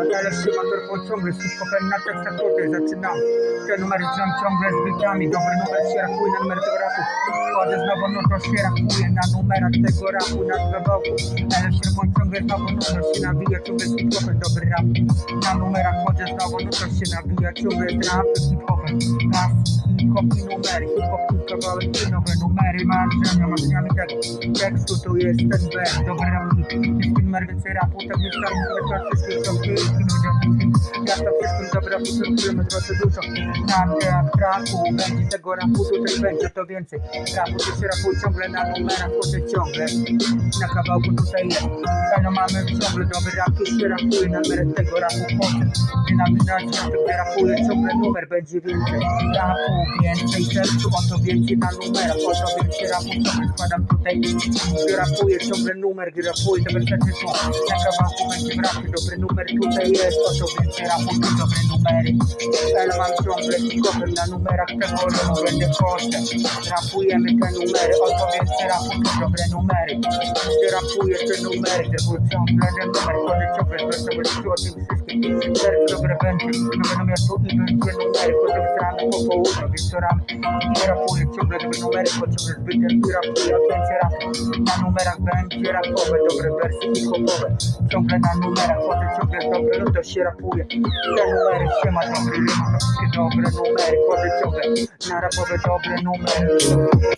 Ale Szymator ciągle szybko na tekstach tutaj zaczynam. Te numery znam ciągle z bitami. Dobry numer się rakuje na numer tego rapu. Wchodzę znowu, no to się rakuje na numerach tego rapu na boku. Ale Szymon ciągle to się nabija, ciągle hip-hopem dobry rap. Na numerach no to się nabija, ciągle trap hip-hopem. Raz, hip-hop i numery, hip-hop i kawałek i nowe numery. Marzenia, marzeniami tego tekstu to jest ten wers, dobry rap. Jest numer więcej rapu, tak tam numer wszystkich są wielki ludziom. To potrzebujemy trochę dużo. Na teatr rapu, będzie tego rapu, tutaj będzie to więcej. Rapu, to się rapuje ciągle na numerach, chodzę ciągle. Na kawałku tutaj jest. Fajno mamy ciągle dobry rap, tu się rapuje na numerach tego rapu, chodzę. Dynamizacja, to gdy rapuje ciągle numer będzie więcej. Rapu więcej, sercu o to więcej na numerach, o to więcej rapu ciągle składam tutaj. Gdy rapuje ciągle numer, gdy rapuje to będzie tylko. Na kawałku będzie w rapie, dobry numer tutaj jest, o to więcej rapu, tu dobre numery. Ale mam ciągle hip-hopem na numerach tego roku będę kosztem. Rapujemy te numery, o to więcej rapu, to dobre numery. Gdy rapuję te numery, to był ciągle ten numer, chodzę ciągle, to sobie myśli o tym wszystkim. Serc dobre będzie, no będą miasto i będzie numery, chodzę z rano po południu, wieczorami. I rapuję ciągle dobre numery, chodzę z bytem i rapuję, o więcej rapu. Na numerach będzie rapowe, dobre wersy hip-hopowe. Ciągle na numerach, chodzę ciągle dobre, no to się rapuje. Te numery się ma dobre, ma wszystkie dobre numery, chodzę ciągle na rapowe dobre numery.